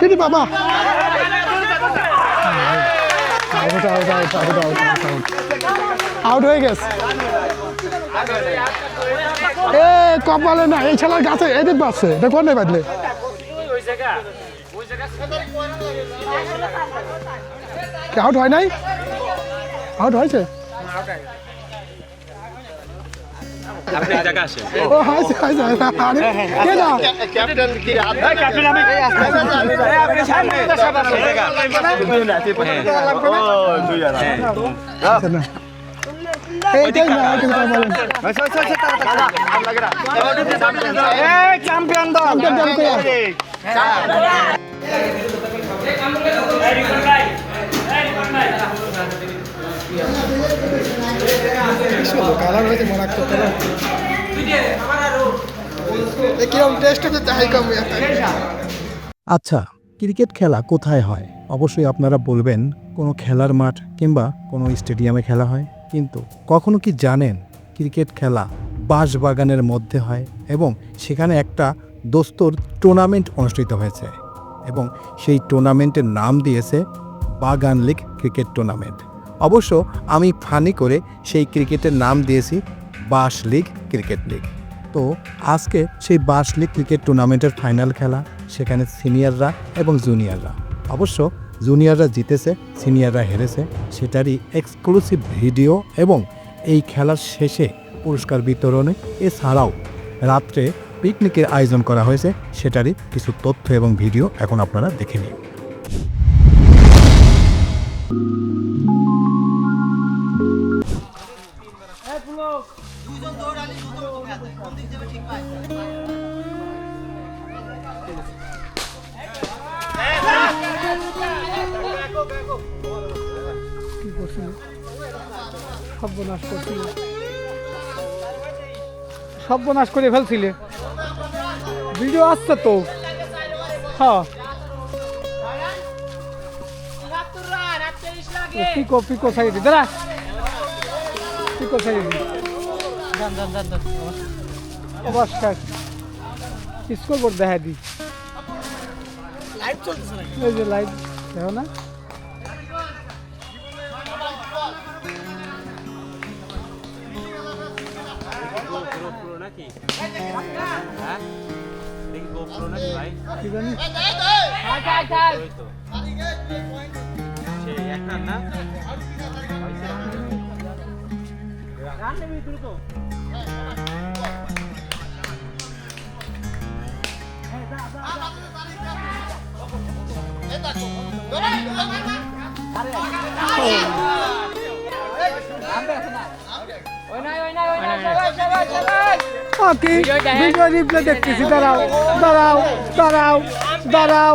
কিন্তু বাবা out out out out out out out হয়ে গেছে। এ, কপালে না, এই ছেলের গাছে এদিক বাজছে এটা কোনে বাজলে আউট হয় নাই? আউট হয়েছে? আপনি এক জায়গা আসেন ও হয়েছে হয়েছে আরে কে না না এইটাই না আর কিছু কথা বলেন চ্যাম্পিয়ন চ্যাম্পিয়ন আচ্ছা ক্রিকেট খেলা কোথায় হয়? অবশ্যই আপনারা বলবেন, কোনো খেলার মাঠ কিংবা কোনো স্টেডিয়ামে খেলা হয়। কিন্তু কখনো কি জানেন ক্রিকেট খেলা বাঁশবাগানের মধ্যে হয় এবং সেখানে একটা দোস্তর টুর্নামেন্ট অনুষ্ঠিত হয়েছে এবং সেই টুর্নামেন্টের নাম দিয়েছে বাগান লিগ ক্রিকেট টুর্নামেন্ট। অবশ্য আমি ফানি করে সেই ক্রিকেটের নাম দিয়েছি বাস লিগ ক্রিকেট লিগ। তো আজকে সেই বাস লিগ ক্রিকেট টুর্নামেন্টের ফাইনাল খেলা, সেখানে সিনিয়ররা এবং জুনিয়ররা। অবশ্য জুনিয়ররা জিতেছে, সিনিয়ররা হেরেছে, সেটারই এক্সক্লুসিভ ভিডিও এবং এই খেলার শেষে পুরস্কার বিতরণে এছাড়াও রাত্রে পিকনিকের আয়োজন করা হয়েছে, সেটারই কিছু তথ্য এবং ভিডিও এখন আপনারা দেখে নিন। করছিল সর্বনাশ করছিল সর্বনাশ করে ফেলছিলে। ভিডিও আসছে তো। হ্যাঁ। পিকো পিকো সাইডে দাঁড়া। পিকো সাইডে অবশ্যই। স্কোর বোর্ড দেখা দি। এই যে লাইট দেখো না। তো সে এক রান না? রিপ্লে দেখতেছি দাঁড়াও দাঁড়াও দাঁড়াও দাঁড়াও।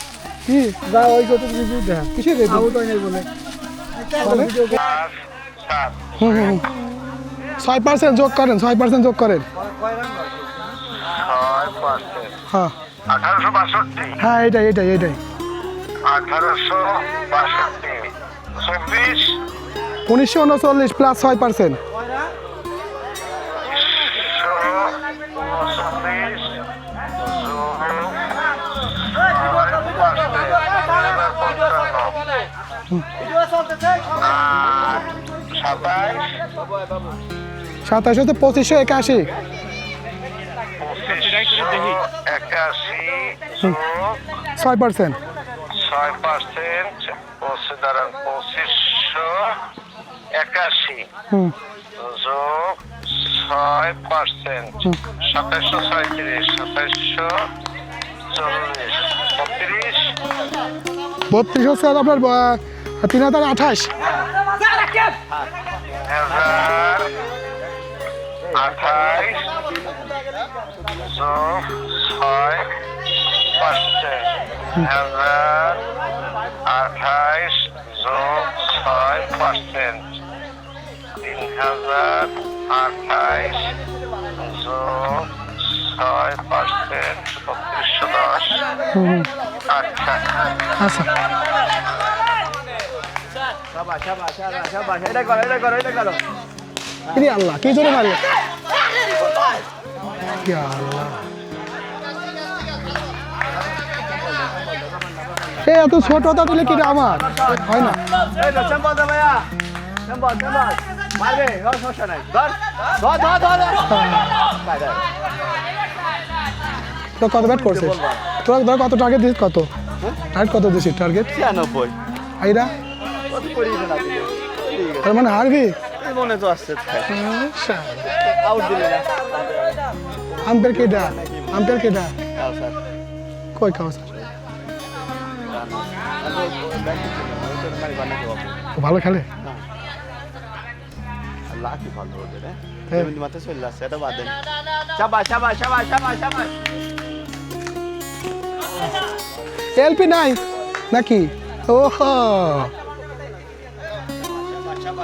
কি? যা ওই কত রিভিউ দেখা কিসের রিভিউ আউট হয় নাই বলে। হুম হুম ছয় পার্সেন্ট যোগ করেন ছয় পার্সেন্ট যোগ করেন। হ্যাঁ। হ্যাঁ এটাই এটাই এটাই। উনিশশো উনচল্লিশ প্লাস ছয় পার্সেন্ট সাতাশ। হতে পঁচিশশো একাশি। ছয় পার্সেন্ট। ছয় পার্সেন্ট। পঁচিশ পঁচিশশো একাশি। যোগ ছয় পার্সেন্ট। সাতাশশো ছয়ত্রিশ সাতাশশো চল্লিশ বত্রিশ। বত্রিশ হচ্ছে আপনার তিন হাজার আঠাশ। আঠাইশ যোগ ছয় পার্সেন্ট তিন হাজার আঠাইশ যোগ ছয় পার্সেন্ট বত্রিশশো দশ। আচ্ছা। আচ্ছা। আল্লাহ কি জোরে মারলো ইয়া আল্লাহ। এ এত ছোট তা দিলে কি আমার? হয় না। তো কত ব্যাট করছিস? তোরা ধর কত টার্গেট দিস কত? টার্গেট কত দিছিস টার্গেট ছিয়ানব্বই। আইরা? না তার মানে হারবি? মনে তো আসছে। আউট দিলে না। আম্পের কেডা আম্পের কেডা কই খাও স্যার? ভালো খেলে? লাকি ভালো ওদের হ্যাঁ। হ্যাঁ চলে আসছে এটা বাদ দেন শাবাশ শাবাশ শাবাশ শাবাশ শাবাশ এলপি নাই? নাকি?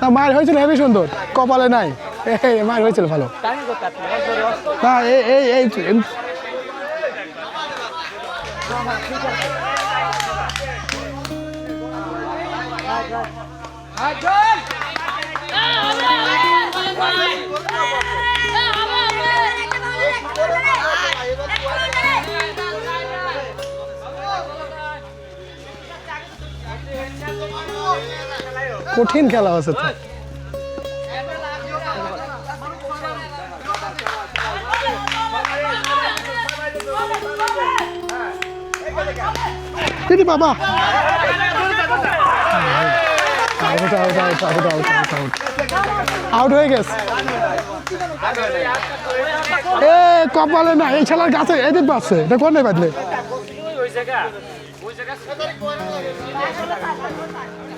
না মার হয়েছিল হেবি সুন্দর কপালে নাই। মার হয়েছিল ভালো। না এই এই কঠিন খেলা আছে তো। আউট কপালে না, এই ছেলের গাছে এদিন পাচ্ছে। এটা কোন বাদলে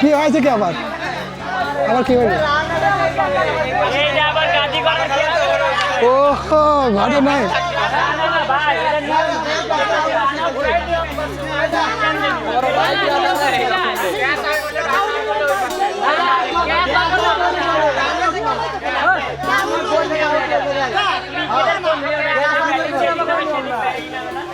কি হয়েছে কি আবার আবার কি হয়েছে ওহো ঘরে নাই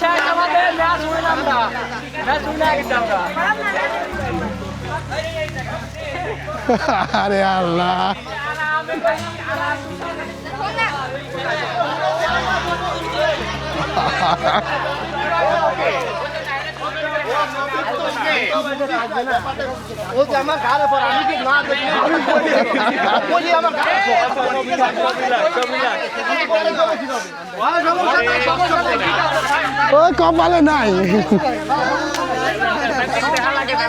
শেষ আমাদের ম্যাচ উইন আমরা। ম্যাচ উইন আমরা। আরে আল্লাহ। ও যে আমার ঘাড়ে পর আমি কি না দেখি যে আমার ওই কপালে নাই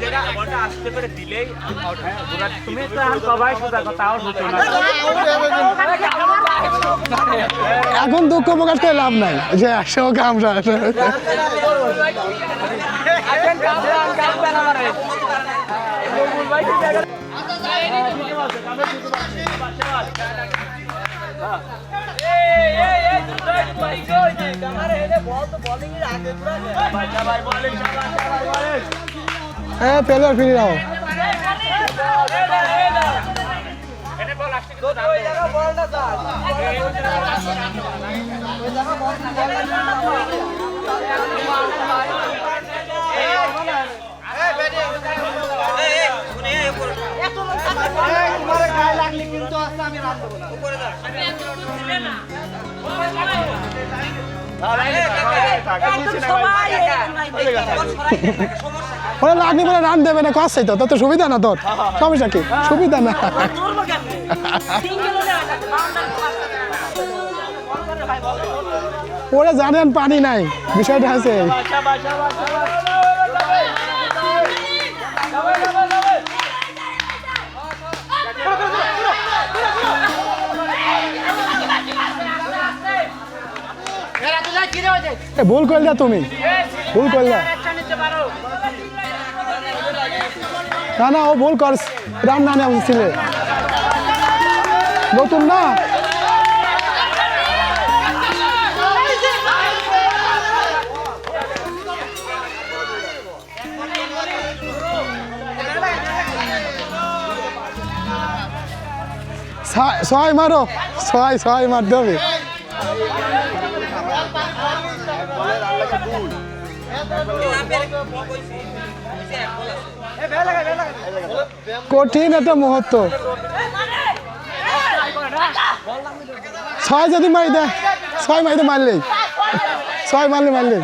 লোক এই জায়গা আসতে করে দিলেই তুমি তো এখন সবাই সোজা কথা আর হতো না। এখন দুঃখ প্রকাশ করে লাভ নাই যে একশো আমরা হ্যাঁ পেলার ফিরে যাও তোমার গায়ে লাগলে কিন্তু আজকে আমি রাখব না ওরা লাগনি বলে রান দেবে না কষ্ট তো, তোর তো সুবিধা না তোর? সমস্যা কি? সুবিধা না। ওরা জানেন পানি নাই, বিষয়টা আছে। ভুল করলে তুমি। ভুল করলে। না না ও ভুল কর রান্না নেওয়া ছিল। নতুন না? ছয় মারো। ছয় ছয় মার দেবে কঠিন একটা মুহূর্ত। ছয় যদি মারি দেয় ছয় মারিতে মারলেই ছয় মারলে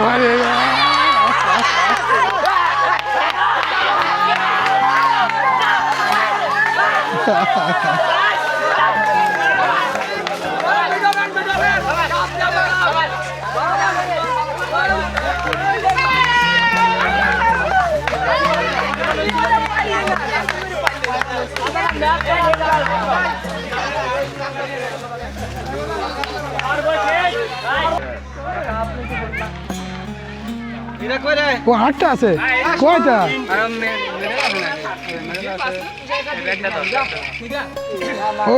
মারলেই হ্যাঁ। ও হাটটা আছে। কয়টা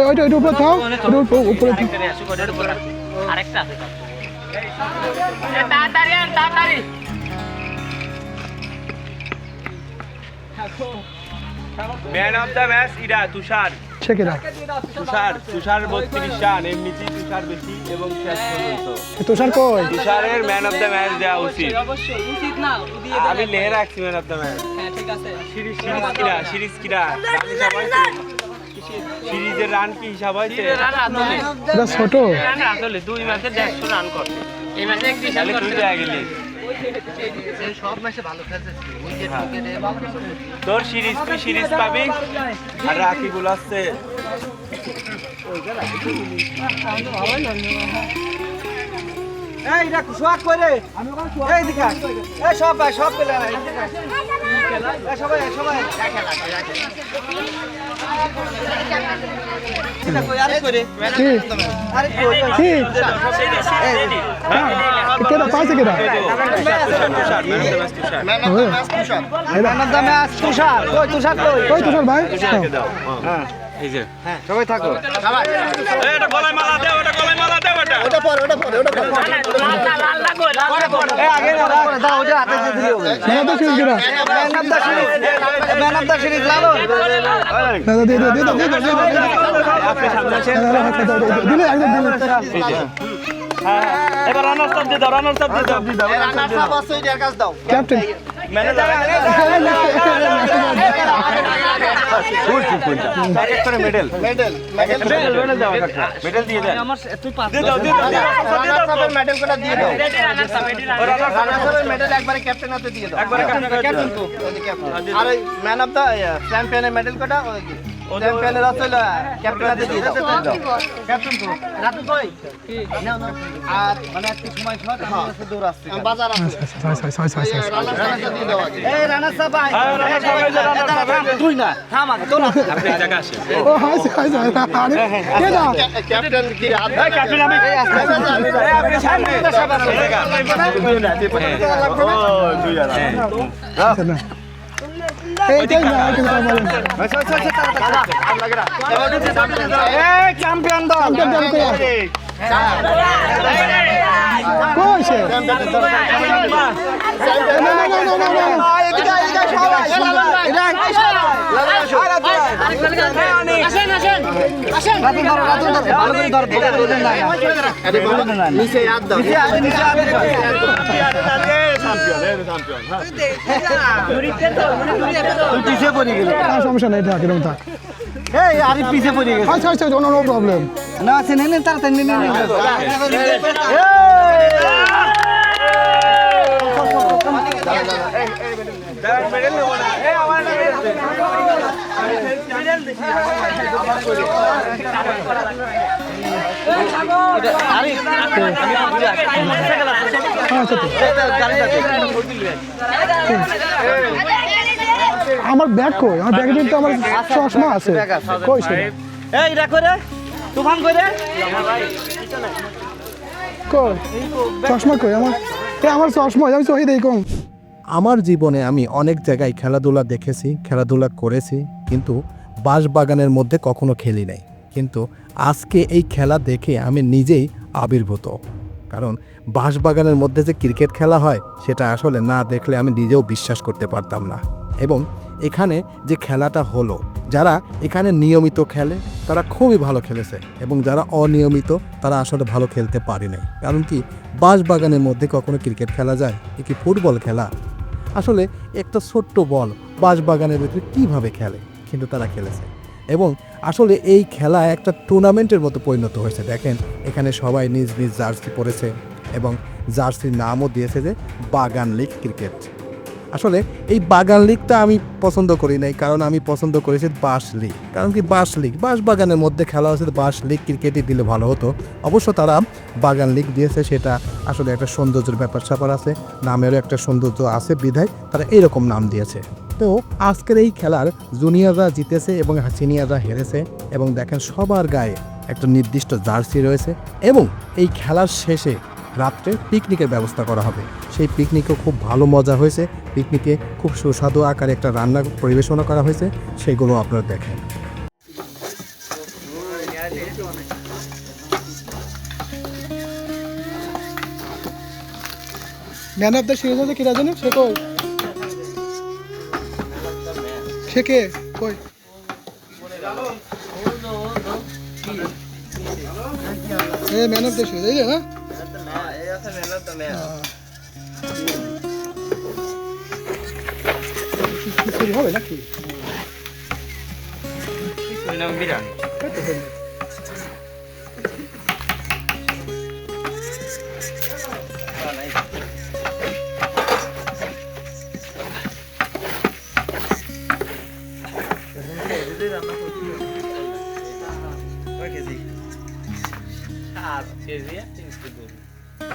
ওইটা ওইটা উপরে থাও। উপরে- উপরে আরেকটা আছে। তাড়াতাড়ি আর তাড়াতাড়ি ম্যান অফ দ্য ম্যাচ ইরা তুষার। ছেকেরা তুষার তুষার বত্রিশ রান এমনিতেই তুষার বেশি এবং শেষ পর্যন্ত। তুষার কই? তুষারের ম্যান অফ দ্য ম্যাচ দেওয়া উচিত। অবশ্যই উচিত না দিয়ে আমি লেহে রাখছি ম্যান অফ দ্য ম্যাচ হ্যাঁ ঠিক আছে। সিরিজ সিরিজ কিরা সিরিজ কিরা রান সিরিজের রান কি হিসাব হয়েছে? এটা ছোট। আসলে দুই ম্যাচে দেড়শো রান করছে এই ম্যাচে একত্রিশ রান তাহলে তোর সিরিজ তুই সিরিজ পাবি? আর রাকিবুল আসছে এই এটা সোয়াগ করে এই দিকে। এই সব ভাই সব পেলে সবাই সবাই কেটা পাইছে কেটা তুষার কই তুষার কই কই তুষার ভাই এই যে সবাই থাকো এটা গলায় মালা দেও এটা গলায় মালা দেও এটা ওটা পরে ওটা পরে ওটা পরে এই আগে না রাখ দাও ওটা হাতে দিয়ে দিও man of the series man of the series man of the series লালো দাদা দাও দিয়ে দাও দিয়ে দাও দিয়ে দাও আপনি সামনে দাদা, দিলে একদম দিলে এই এবার রানার সাপ দিয়ে দাও রানার সাপ দিয়ে দাও রানার সাপ আছে এটার কাছে দাও captain medal medal medal medal দাও মেডেল দিয়ে দেন দিয়ে দাও দিয়ে দাও দিয়ে দাও রানার সাপের মেডেল কোটা দিয়ে দাও রানার সাপের মেডেল একবারে ক্যাপ্টেন হাতে দিয়ে দাও একবারে captain ক্যাপ্টেন তো ওই যে captain। আর ওই ম্যান অফ দ্য চ্যাম্পিয়নের মেডেল কোটা ওই চ্যাম্পিয়নের আছে ক্যাপ্টেন হাতে দিয়ে দাও ক্যাপ্টেন তো রাতু কই নাও নাও আর মানে একটু সময় শট আমার কাছে দৌড় আসছে বাজার আছে রানার সাপে দিয়ে দাও আগে এই ভাই রানার সাপ এই এই যে। তুই না থাম আগে তোর আপনি জায়গা আসেন ও হাসি হাসি আরে কেটা ক্যাপ্টেন কি হাত এই ক্যাপ্টেন আমি এই আস্তে এই আপনি সামনে সাপ আছে আচ্ছা, না এইটাই না আর কিছু কথা বলেন এই চ্যাম্পিয়ন দল চ্যাম্পিয়ন দল কই সে না না না না না না এদিকে এদিকে সবাই রাতুন ধরো রাতুন ধরো ভালো করে ধরো ভালো করে না আরে ভালো না নিচে হাত দাও নিচে হাত নিচে হাত তুই পিছে পড়ে গেলি সমস্যা নেই থাক এরকম থাক এই আরে পিছে পড়ে গেলি আচ্ছা আচ্ছা প্রবলেম না আছে নেন নেন তাড়াতাড়ি আচ্ছা তো। আমার ব্যাগ কই? আমার ব্যাগে কিন্তু আমার চশমা আছে। কই সে এই দেখো রে। তুফান কই রে কই চশমা কই আমার? এ আমার চশমা আমি চোখে দেই কম। আমার জীবনে আমি অনেক জায়গায় খেলাধুলা দেখেছি খেলাধুলা করেছি কিন্তু বাঁশবাগানের মধ্যে কখনো খেলি নাই। কিন্তু আজকে এই খেলা দেখে আমি নিজেই আবির্ভূত। কারণ বাঁশবাগানের মধ্যে যে ক্রিকেট খেলা হয় সেটা আসলে না দেখলে আমি নিজেও বিশ্বাস করতে পারতাম না। এবং এখানে যে খেলাটা হলো, যারা এখানে নিয়মিত খেলে, তারা খুবই ভালো খেলেছে এবং যারা অনিয়মিত, তারা আসলে ভালো খেলতে পারে নাই। কারণ কি, বাঁশবাগানের মধ্যে কখনো ক্রিকেট খেলা যায়? এ কি ফুটবল খেলা? আসলে একটা ছোট্ট বল বাঁশবাগানের ভিতরে কীভাবে খেলে? কিন্তু তারা খেলেছে। এবং আসলে এই খেলা একটা টুর্নামেন্টের মতো পরিণত হয়েছে। দেখেন, এখানে সবাই নিজ নিজ জার্সি পরেছে এবং জার্সির নামও দিয়েছে যে বাগান লিগ ক্রিকেট। আসলে এই বাগান লিগটা আমি পছন্দ করি নাই, কারণ আমি পছন্দ করেছি বাঁশ লিগ কারণ কি বাঁশ লিগ বাঁশ বাগানের মধ্যে খেলা হচ্ছে বাঁশ লিগ ক্রিকেটই দিলে ভালো হতো। অবশ্য তারা বাগান লিগ দিয়েছে, সেটা আসলে একটা সৌন্দর্যের ব্যাপার স্যাপার আছে, নামেরও একটা সৌন্দর্য আছে বিধায় তারা এইরকম নাম দিয়েছে। তো আজকের এই খেলার জুনিয়ররা জিতেছে এবং সিনিয়ররা হেরেছে এবং দেখেন সবার গায়ে একটা নির্দিষ্ট জার্সি রয়েছে এবং এই খেলার শেষে রাত্রে পিকনিকের ব্যবস্থা করা হবে। সেই পিকনিকও খুব ভালো মজা হয়েছে। পিকনিকে খুব সুস্বাদু আকারে একটা রান্না পরিবেশনা করা হয়েছে। সেগুলো আপনারা দেখেন। ম্যান অফ দ্য সিরিজ আছে কিরা জানি সে কই? সে কে? কই? ম্যান অফ দ্য সিরিজ, এই যে না কিছু হবে নাকি বিরান আর কেজি তিনশো দুই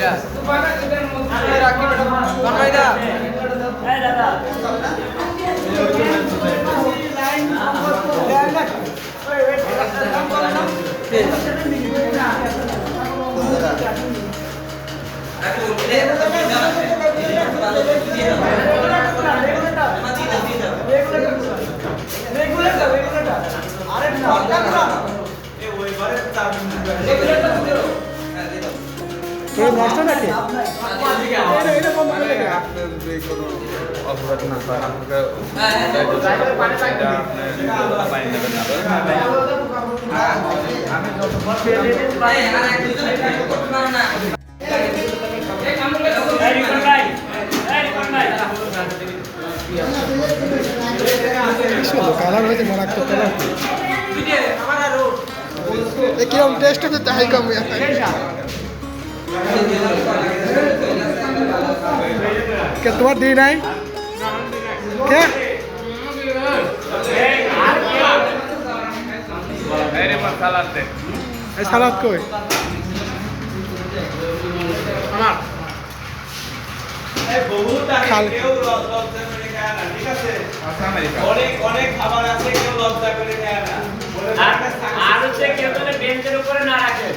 নষ্ট কিরম টেস্ট হচ্ছে তাই কম কে, তোমার দিই নাই? কে? সালাদ কই? খাল অনেক অনেক খাবার আছে, কেউ লজ্জা করে না। আর আর হচ্ছে কেউ যেন বেঞ্চের উপরে না রাখে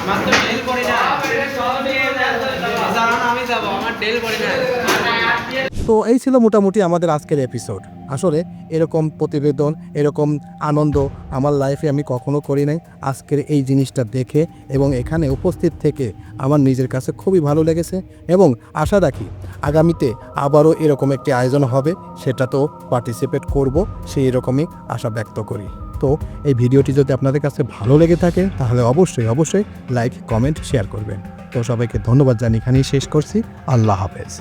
আমার তো ডেল পড়ে না আমি যাব আমার ডেল পড়ে না তো এই ছিল মোটামুটি আমাদের আজকের এপিসোড আসলে এরকম প্রতিবেদন, এরকম আনন্দ আমার লাইফে আমি কখনো করি নাই। আজকের এই জিনিসটা দেখে এবং এখানে উপস্থিত থেকে আমার নিজের কাছে খুবই ভালো লেগেছে এবং আশা রাখি আগামীতে আবারও এরকম একটি আয়োজন হবে, সেটা তো পার্টিসিপেট করব, সেই রকমই আশা ব্যক্ত করি। তো এই ভিডিওটি যদি আপনাদের কাছে ভালো লেগে থাকে, তাহলে অবশ্যই অবশ্যই লাইক কমেন্ট শেয়ার করবেন। তো সবাইকে ধন্যবাদ জানি এখানেই শেষ করছি। আল্লাহ হাফেজ।